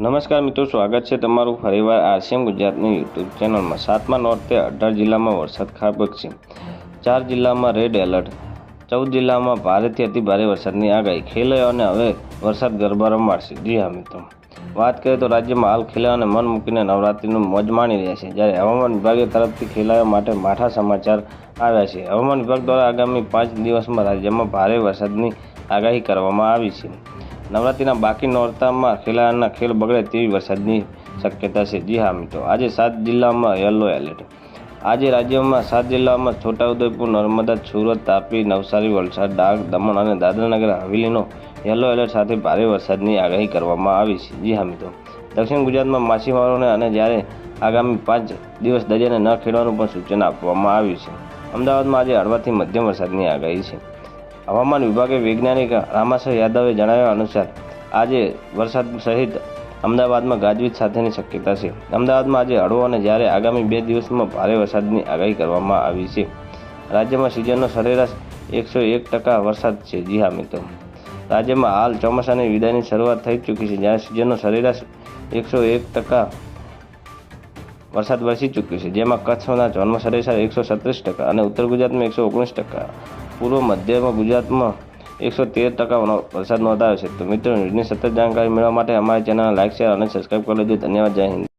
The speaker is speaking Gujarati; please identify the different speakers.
Speaker 1: નમસ્કાર મિત્રો, સ્વાગત છે તમારું ફરીવાર આરસીએમ ગુજરાતની યુટ્યુબ ચેનલમાં. સાતમા નોરતે અઢાર જિલ્લામાં વરસાદ ખાબકશે ચાર જિલ્લામાં રેડ એલર્ટ. ચૌદ જિલ્લામાં ભારેથી અતિ ભારે વરસાદની આગાહી. ખેલૈયાઓને હવે વરસાદ ગરબારો રમાડશે જી હા મિત્રો. વાત કરીએ તો રાજ્યમાં હાલ ખેલૈયાઓને મન મૂકીને નવરાત્રિનું મોજ માણી રહ્યા છે. જ્યારે હવામાન વિભાગે તરફથી ખેલૈયાઓ માટે માઠા સમાચાર આવ્યા છે. હવામાન વિભાગ દ્વારા આગામી પાંચ દિવસમાં રાજ્યમાં ભારે વરસાદની આગાહી કરવામાં આવી છે. નવરાત્રિના બાકી નોરતામાં ખેલાડીના ખેલ બગડે તેવી વરસાદની શક્યતા છે. જી હા મિત્રો, આજે સાત જિલ્લામાં યલો એલર્ટ. આજે રાજ્યમાં સાત જિલ્લામાં છોટાઉદેપુર, નર્મદા, સુરત, તાપી, નવસારી, વલસાડ, ડાંગ, દમણ અને દાદરાનગર હવેલીનો યલો એલર્ટ સાથે ભારે વરસાદની આગાહી કરવામાં આવી છે. જી હા મિત્રો, દક્ષિણ ગુજરાતમાં માછીમારોને અને જ્યારે આગામી પાંચ દિવસ દરિયાને ન ખેડવાનું પણ સૂચના આપવામાં આવ્યું છે. અમદાવાદમાં આજે હળવાથી મધ્યમ વરસાદની આગાહી છે. હવામાન વિભાગે વૈજ્ઞાનિક રામાશય યાદવે જણાવ્યા અનુસાર, આજે વરસાદ સહિત અમદાવાદમાં ગાજવીજ સાથેની શક્યતા છે. અમદાવાદમાં આજે હળવો અને જ્યારે આગામી બે દિવસમાં ભારે વરસાદની આગાહી કરવામાં આવી છે. રાજ્યમાં સિઝનનો સરેરાશ એકસો એક ટકા વરસાદ છે. જી હા, મિત્રો. રાજ્યમાં હાલ ચોમાસાની વિદાયની શરૂઆત થઈ ચૂકી છે. જ્યારે સિઝનનો સરેરાશ એકસો એક ટકા વરસાદ વરસી ચૂક્યો છે, જેમાં કચ્છના જન્મ સરેરાશ એકસો સત્રીસ ટકા અને ઉત્તર ગુજરાતમાં એકસો ઓગણીસ ટકા. પૂર્વ મધ્યમાં ગુજરાતમાં એકસો તેર ટકા વરસાદ નોંધાયો છે. તો મિત્રો, ન્યૂઝની સતત જાણકારી મેળવવા માટે અમારી ચેનલ લાઇક શેર અને સબસ્ક્રાઈબ કરી લેજો. ધન્યવાદ, જય હિન્દ.